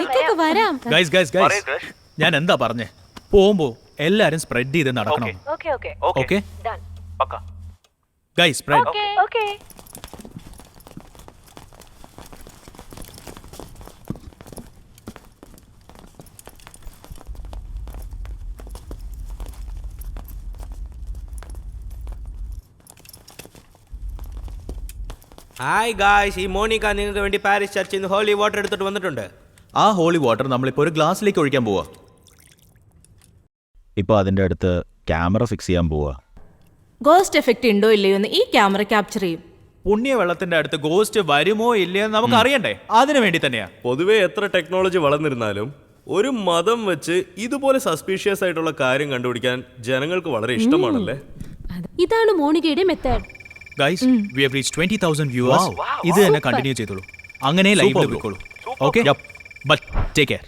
നിക്കൊക്കെ വരാം. Guys guys guys ഞാൻ എന്താ പറഞ്ഞേ? പോകുമ്പോ എല്ലാരും സ്പ്രെഡ് ചെയ്ത് നടക്കണം. Okay okay okay done guys spread okay okay hi guys ഈ മോണിക്ക നിങ്ങൾക്ക് വേണ്ടി പാരീസ് ചർച്ചിൽ നിന്ന് ഹോളി വാട്ടർ എടുത്തിട്ട് വന്നിട്ടുണ്ട്. ആ ഹോളി വാട്ടർ നമ്മളിപ്പോ ഒരു ഗ്ലാസ്സിലേക്ക് ഒഴിക്കാൻ പോവാ. ഇപ്പോൾ അതിന്റെ അടുത്ത് ക്യാമറ ഫിക്സ് ചെയ്യാൻ പോവാ. ഗോസ്റ്റ് എഫക്റ്റ് ഉണ്ടോ ഇല്ലയോ എന്ന് ഈ ക്യാമറ ക്യാപ്ചർ ചെയ്യും. പുണ്യ വെള്ളത്തിന്റെ അടുത്ത് ഗോസ്റ്റ് വരുമോ ഇല്ലയോ എന്ന് നമുക്ക് അറിയണ്ടേ? അതിനു വേണ്ടി തന്നെയാ. പൊതുവെ എത്ര ടെക്നോളജി വളർന്നിരുന്നാലും ഒരു മതം വെച്ച് ഇതുപോലെ സസ്പീഷ്യസ് ആയിട്ടുള്ള കാര്യം കണ്ടുപിടിക്കാൻ ജനങ്ങൾക്ക് വളരെ ഇഷ്ടമാണല്ലേ? ഇതാണ് മോണികയുടെ method guys we have reach twenty thousand viewers ഇത് തന്നെ കണ്ടിന്യൂ ചെയ്തോളൂ. അങ്ങനെ ലൈവിൽ പോയിക്കോളൂ. ഓക്കെ ബട്ട് ടേക്ക് കെയർ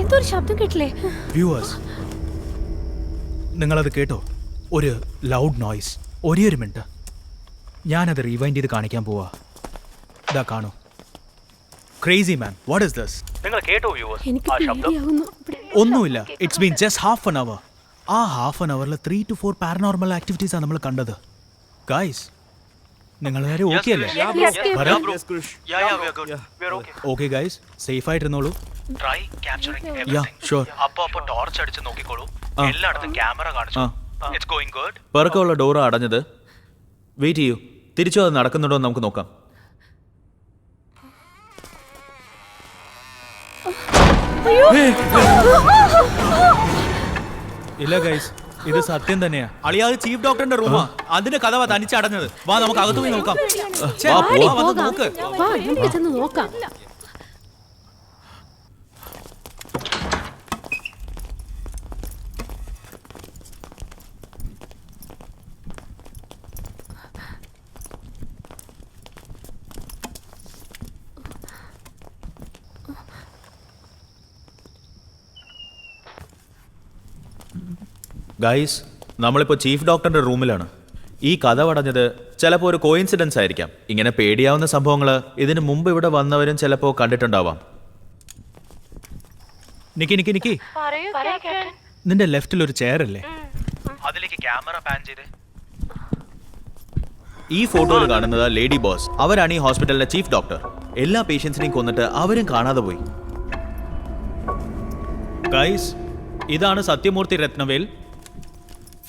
എന്തൊരു ശബ്ദം കേട്ടില്ലേ? വ്യൂവേഴ്സ് നിങ്ങളത് കേട്ടോ. ഒരു ലൗഡ് നോയ്സ് ഒരേ ഒരു മിനിറ്റ്. ഞാനത് റീവൈൻഡ് ചെയ്ത് കാണിക്കാൻ പോവാ. ഇതാ കാണൂ. Crazy man what is this നിങ്ങൾ കേട്ടോ വ്യൂവേഴ്സ് ഒന്നുമില്ല. It's been just half an hour ആ half an അവറിൽ three two four paranormal activities ആണ് നമ്മൾ കണ്ടത്. ഗൈസ് നിങ്ങൾ നേരെ ഓക്കെ അല്ലേ. ഓക്കെ ഗായ്സ് സേഫ് ആയിട്ടിരുന്നോളൂ. ട്രൈ ക്യാപ്ചറിങ് യാ ഷുവർ അപ്പൊ അപ്പൊ ടോർച്ച് അടിച്ച് നോക്കിക്കോളൂ. എല്ലായിടത്തും ക്യാമറ കാണിച്ചു. ഇറ്റ്സ് ഗോയിങ് ഗുഡ് പിറക്കമുള്ള ഡോർ അടഞ്ഞത്. വെയിറ്റ് ചെയ്യൂ. തിരിച്ചു അത് നടക്കുന്നുണ്ടോ എന്ന് നമുക്ക് നോക്കാം. ഇല്ല ഗൈസ് ഇത് സത്യം തന്നെയാ. അളിയാ ചീഫ് ഡോക്ടറിന്റെ റൂമാ അതിന്റെ കഥ തനിച്ചടഞ്ഞത്. വാ നമുക്ക് അകത്ത് പോയി നോക്കാം. വാ, വന്ന് നോക്ക്. വാ നമുക്ക് ചെന്ന് നോക്കാം. ഗൈസ് നമ്മളിപ്പോൾ ചീഫ് ഡോക്ടറിന്റെ റൂമിലാണ് ഈ കഥ പടഞ്ഞത് ചിലപ്പോൾ ഒരു കോയിൻസിഡൻസ് ആയിരിക്കാം. ഇങ്ങനെ പേടിയാവുന്ന സംഭവങ്ങൾ ഇതിന് മുമ്പ് ഇവിടെ വന്നവരും ചിലപ്പോൾ കണ്ടിട്ടുണ്ടാവാം. നിക്കി നിക്കി നിക്കി. പറയൂ നിന്റെ ലെഫ്റ്റിൽ ഒരു ചെയർ അല്ലേ അതിലേക്ക് ക്യാമറ പാൻ ചെയ്ത്. ഈ ഫോട്ടോയിൽ കാണുന്നത് ലേഡി ബോസ്. അവരാണ് ഈ ഹോസ്പിറ്റലിലെ ചീഫ് ഡോക്ടർ എല്ലാ പേഷ്യൻസിനെയും കൊന്നിട്ട് അവരും കാണാതെ പോയി. ഗൈസ് ഇതാണ് സത്യമൂർത്തി രത്നവേൽ.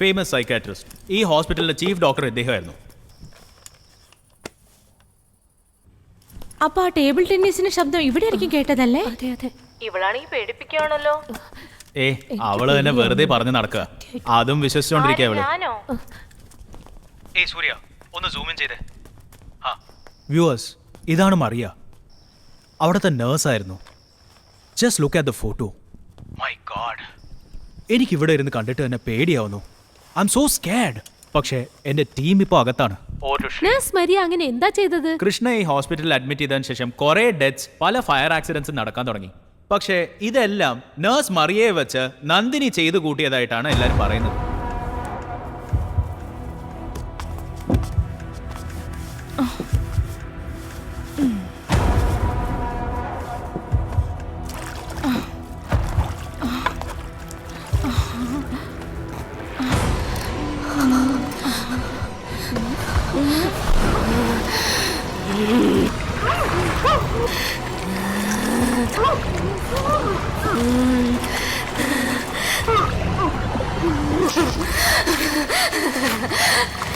ഫേമസ് സൈക്കാട്രിസ്റ്റ് ഈ ഹോസ്പിറ്റലിലെ ചീഫ് ഡോക്ടർ ഇദ്ദേഹമായിരുന്നു. അപ്പൊ ആ ടേബിൾ ടെന്നീസിന്റെ ശബ്ദം ഇവിടെ ആയിരിക്കും കേട്ടതല്ലേ? അതെ അതെ. ഇവളാണെങ്കിൽ പേടിപ്പിക്കുകയാണല്ലോ ഏ അവൾ തന്നെ വെറുതെ പറഞ്ഞു നടക്കുക. അതും വിശ്വസിച്ചോണ്ടിരിക്കുക അവൾ. ഞാനോ? ഏയ് സൂര്യ ഒന്ന് സൂം ഇൻ ചെയ്തേ. ആ. വ്യൂവേഴ്സ് ഇതാണ് മറിയ. അവിടുത്തെ നേഴ്സായിരുന്നു just look at the photo my God എനിക്ക് ഇവിടെ ഇരുന്ന് കണ്ടിട്ട് തന്നെ പേടിയാവുന്നു. ഐ എം സോ സ്കാഡ് പക്ഷേ എന്റെ ടീം ഇപ്പോൾ അകത്താണ്. നഴ്സ് മരിയ അങ്ങനെ എന്താ ചെയ്തത്? കൃഷ്ണ ഈ ഹോസ്പിറ്റലിൽ അഡ്മിറ്റ് ചെയ്തതിനു ശേഷം കുറേ ഡെത്ത്സ് പല ഫയർ ആക്സിഡൻസ് നടക്കാൻ തുടങ്ങി. പക്ഷേ ഇതെല്ലാം നേഴ്സ് മറിയെ വെച്ച് നന്ദിനി ചെയ്തു കൂട്ടിയതായിട്ടാണ് എല്ലാവരും പറയുന്നത്. Ha ha ha ha!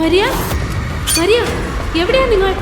Maria Maria എവിടെയാ നിങ്ങൾ?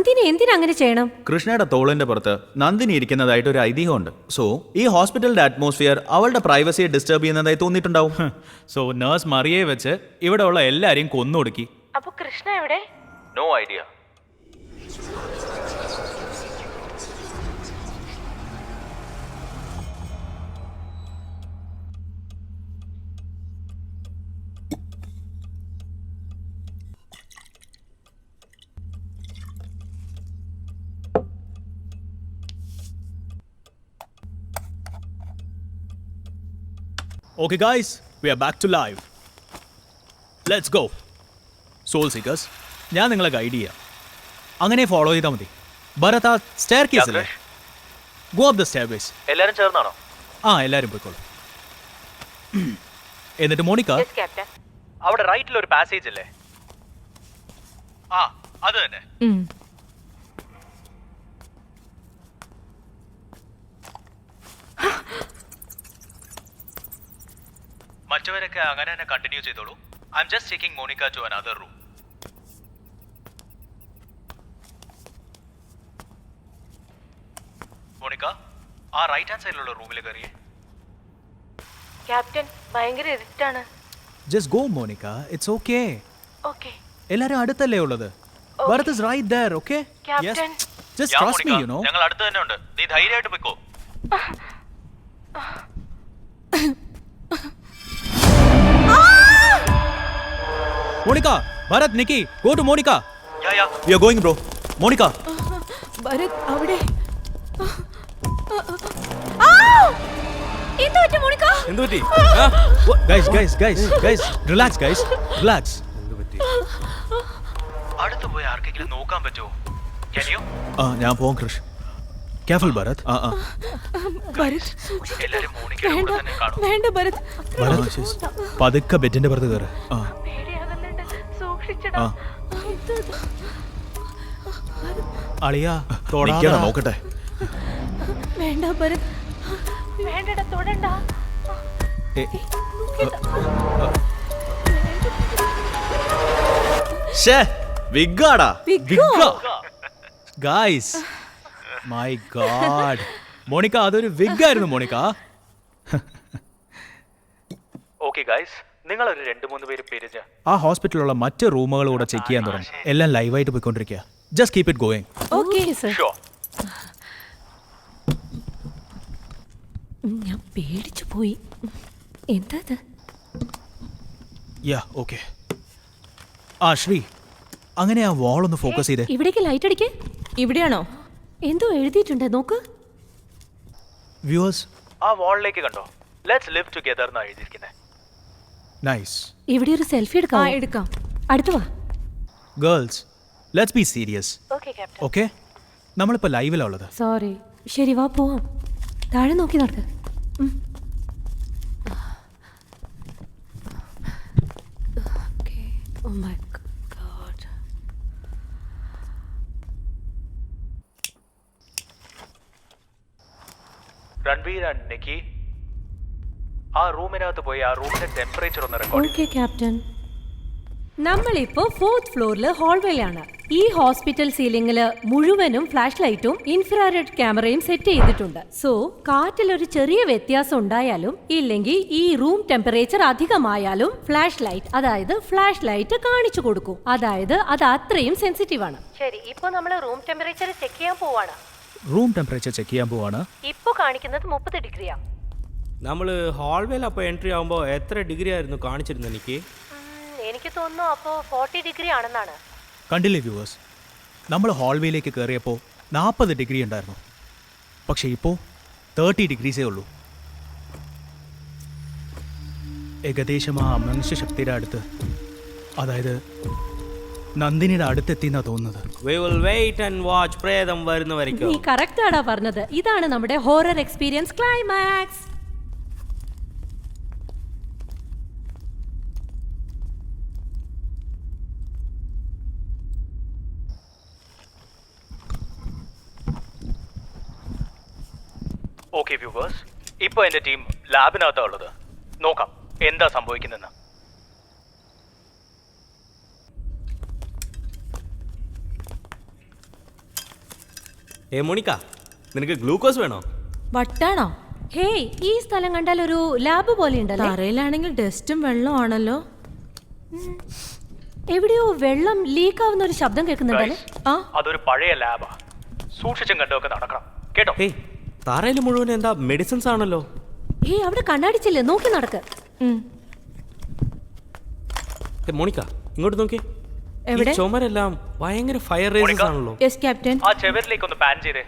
നന്ദിനി എന്തിനാ അങ്ങനെ ചെയ്യണം? കൃഷ്ണയുടെ തോളിന്റെ പുറത്ത് നന്ദിനി ഇരിക്കുന്നതായിട്ട് ഒരു ഐതിഹ്യമുണ്ട്. സോ ഈ ഹോസ്പിറ്റലിന്റെ അറ്റ്മോസ്ഫിയർ അവളുടെ പ്രൈവസിയെ ഡിസ്റ്റർബ് ചെയ്യുന്നതായി തോന്നിയിട്ടുണ്ടാവും. സോ നേഴ്സ് മറിയെ വെച്ച് ഇവിടെ ഉള്ള എല്ലാരെയും കൊന്നൊടുക്കി. അപ്പൊ കൃഷ്ണ എവിടെ? No idea okay guys we are back to live let's go soul seekers ഞാൻ നിങ്ങളെ ഗൈഡ് ചെയ്യാം. അങ്ങനെ ഫോളോ ചെയ്താൽ മതി. ഭരത് ആ സ്റ്റെയർ കേസ് അല്ലേ go up the staircase എല്ലാരും ചേർന്നാണോ? ആ എല്ലാവരും പോയിക്കോളൂ. എന്നിട്ട് മോണിക്ക? അവിടെ റൈറ്റിൽ ഒരു പാസേജ് അല്ലേ ആ അത് തന്നെ. ഉം. മറ്റവരൊക്കെ അങ്ങനെ തന്നെ കണ്ടിന്യൂ ചെയ്തോളൂ. I'm just taking Monica to another room Monica ആ റൈറ്റ് ഹാൻഡ് സൈഡിലുള്ള റൂമിൽ കയറിയേ ക്യാപ്റ്റൻ ഭയങ്കര ഇരുട്ടാണ് just go Monica it's okay okay എല്ലാരും അടുത്തല്ലേ ഉള്ളത്? Bharat is right there okay captain just trust me you know ഞങ്ങൾ അടുത്ത് തന്നെ ഉണ്ട്. നീ ധൈര്യമായിട്ട് പോയിക്കോ. Monica Bharat Nikki go to Monica yeah yeah we are going bro Monica Bharat അവിടെ. എന്തു പറ്റും മോണിക്ക? എന്തു പറ്റി? Guys guys guys guys relax guys relax അടുത്ത് പോയി ആർക്കെങ്കിലും നോക്കാൻ പറ്റുമോ Can you? ആ ഞാൻ പോവാം കൃഷ്. കെയർഫുൾ ഭരത് ആ ആ. ഭരത് എല്ലാരും മോണിക്കയുടെ വേണ്ട കൂടെ തന്നെ കാണും. വേണ്ട ഭരത് ഭരത് പതുക്കെ ബെഡിന്റെ പുറത്ത് കയറ് ആ. ആ. അളിയാ തൊടാതെ നിക്കണം, നോക്കട്ടെ. വേണ്ട ഭരത് വേണ്ടടാ തൊടണ്ട. ഏ, ഷേ വിഗാടാ. വിഗ്ഗോ? Guys my God. മോണിക്ക അതൊരു വിഗ് ആയിരുന്നു മോണിക്ക. ഓക്കെ ഗൈസ് നിങ്ങൾ ഒരു രണ്ട് മൂന്ന് പേര് പിരിഞ്ഞ് ആ ഹോസ്പിറ്റലിലുള്ള മറ്റ് റൂമുകളൂടെ ചെക്ക് ചെയ്യാൻ തുടങ്ങി. എല്ലാം ലൈവായിട്ട് പോയിക്കൊണ്ടിരിക്കുക just keep it going okay sir show ഞാൻ പേടിച്ചു പോയി. എന്താ യാ ഓക്കെ ആ ശ്രീ അങ്ങനെ ആ വാൾ ഒന്ന് ഫോക്കസ് ചെയ്തേ. ഇവിടേക്ക് ലൈറ്റ് അടിക്കേ. ഇവിടെയാണോ? എന്തോ എഴുതിയിട്ടുണ്ട് നോക്ക്. വ്യൂവേഴ്സ് ആ വാളിലേക്ക് കണ്ടോ? ലെറ്റ്സ് ലിവ് ടുഗദർ എന്നാണ് എഴുതിയിരിക്കുന്നത് നൈസ് ഇവിടെ ഒരു സെൽഫി ആ എടുക്കാം. എടുക്കാം അടുത്ത് വാ. Girls let's be serious okay captain okay നമ്മളിപ്പോൾ ലൈവിലാണ് ഉള്ളത്. സോറി ശരി വാ പോവാം. താഴെ നോക്കി നടക്ക്. ഉം. Okay. Oh my God. Ranveer and Nikki ആ റൂമിനകത്ത് പോയി ആ റൂമിന്റെ ടെമ്പറേച്ചർ ഒന്ന് റെക്കോർഡ് ഓക്കെ ക്യാപ്റ്റൻ നമ്മളിപ്പോ ഫോർത്ത് ഫ്ലോറിൽ ഹോൾവേയിലാണ് ഈ ഹോസ്പിറ്റൽ സീലിംഗിൽ മുഴുവനും ഫ്ലാഷ് ലൈറ്റും ഇൻഫ്രാറെഡ് ക്യാമറയും സെറ്റ് ചെയ്തിട്ടുണ്ട്. സോ കാറ്റിൽ ഒരു ചെറിയ വ്യത്യാസം ഉണ്ടായാലും ഇല്ലെങ്കിൽ ഈ റൂം ടെമ്പറേച്ചർ അധികമായാലും ഫ്ലാഷ് ലൈറ്റ് അതായത് ഫ്ലാഷ് ലൈറ്റ് കാണിച്ചു കൊടുക്കും. അതായത് അത് അത്രയും സെൻസിറ്റീവ് ആണ്. ശരി ഇപ്പൊ നമ്മൾ റൂം ടെമ്പറേച്ചർ ചെക്ക് ചെയ്യാൻ പോവാണ്. റൂം ടെമ്പറേച്ചർ ചെക്ക് ചെയ്യാൻ പോവാണ്. ഇപ്പൊ കാണിക്കുന്നത് മുപ്പത് ഡിഗ്രിയാ. നമ്മൾ ഹാൾവേയിൽ അപ്പോൾ എൻട്രി ആകുമ്പോൾ എത്ര ഡിഗ്രി ആയിരുന്നു കാണിച്ചിരുന്നത് എനിക്ക് എനിക്ക് തോന്നുന്നു അപ്പോൾ ഫോർട്ടി ഡിഗ്രി ആണെന്നാണ്. കണ്ടില്ലേ വ്യൂവേഴ്സ് നമ്മൾ ഹാൾവേയിലേക്ക് കയറിയപ്പോൾ നാൽപ്പത് ഡിഗ്രി ഉണ്ടായിരുന്നു. പക്ഷേ ഇപ്പോൾ തേർട്ടി ഡിഗ്രീസേ ഉള്ളൂ. ഏകദേശം ആ മനുഷ്യശക്തിയുടെ അടുത്ത് അതായത് നന്ദിനിയുടെ അടുത്തെത്തിന്നാ തോന്നുന്നത്. We will wait and watch. പ്രേതം വരുന്ന വരയ്ക്കും? നീ കറക്റ്റ് ആടാ പറഞ്ഞത്. ഇതാണ് നമ്മുടെ horror experience climax okay viewers ഇപ്പോൾ എന്റെ ടീം ലാബിനകത്താണ് ഉള്ളത്. നോക്കാം എന്താ സംഭവിക്കുന്നതെന്ന്. ഏ മോണിക്ക നിനക്ക് ഗ്ലൂക്കോസ് വേണോ? വട്ടാണോ? ഹേ ഈ സ്ഥലം കണ്ടാൽ ഒരു ലാബ് പോലെ ഉണ്ടല്ലോ? തറയിലാണെങ്കിൽ ഡസ്റ്റും വെള്ളം ആണല്ലോ. എവിടെയോ വെള്ളം ലീക്ക് ആവുന്ന ഒരു ശബ്ദം കേൾക്കുന്നുണ്ടല്ലേ? ആ. അതൊരു പഴയ ലാബാ സൂക്ഷിച്ചും കണ്ടുമൊക്കെ നടക്കണം. കേട്ടോ? ഹേയ് തറയിൽ മുഴുവൻ എന്താ മെഡിസിൻസ് ആണല്ലോ? ഏ അവിടെ കണ്ണാടിച്ചില്ലേ നോക്കി നടക്ക്. മോണിക്ക ഇങ്ങോട്ട് നോക്കി. എവിടെ? ഈ ചുമരെല്ലാം ഭയങ്കര ഫയർ റേസസ് ആണല്ലോ. യെസ് ക്യാപ്റ്റൻ ആ ചെവരിലേക്ക് ഒന്ന് പാൻ ചെയ്തേ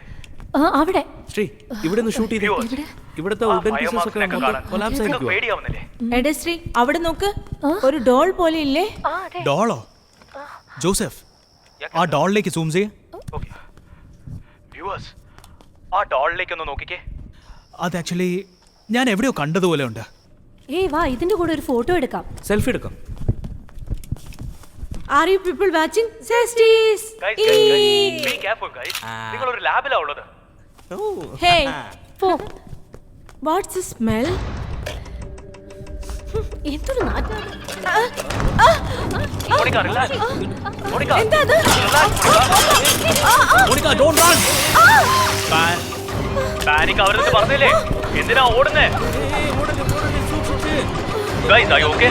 അവിടെ. ശ്രീ ഇവിടെ ഷൂട്ട് ചെയ്തേ. ഇവിടുത്തെ ആ വുഡൻ പീസസ് ഒക്കെ കൊലാപ്സ് അവിടെ നോക്ക്. ഒരു ഡോൾ പോലെ ഇല്ലേ? ആ ഡോളോ ജോസഫ് ആ ഡോളിലേക്ക് സൂം ചെയ്യേ. വ്യൂവേഴ്സ് ആ ഡോളിലേക്ക് ഒന്ന് നോക്കിക്കേ. അത് ആക്ച്വലി ഞാൻ എവിടെയോ കണ്ടതുപോലെ ഉണ്ട്. ഏയ് വാ ഇതിന്റെ കൂടെ ഒരു ഫോട്ടോ എടുക്കാം. സെൽഫി എടുക്കാം. Are you people watching സെസ്റ്റീസ് guys guys be careful guys നിങ്ങൾ ഒരു ലാബിലാ ഉള്ളത്. ഓ ഹേ പോ. What's the smell run panic അവരെന്ന് പറഞ്ഞില്ലേ? എന്തിനാ ഓടുന്നേ? ഗൈസ് ആയി ഓക്കെ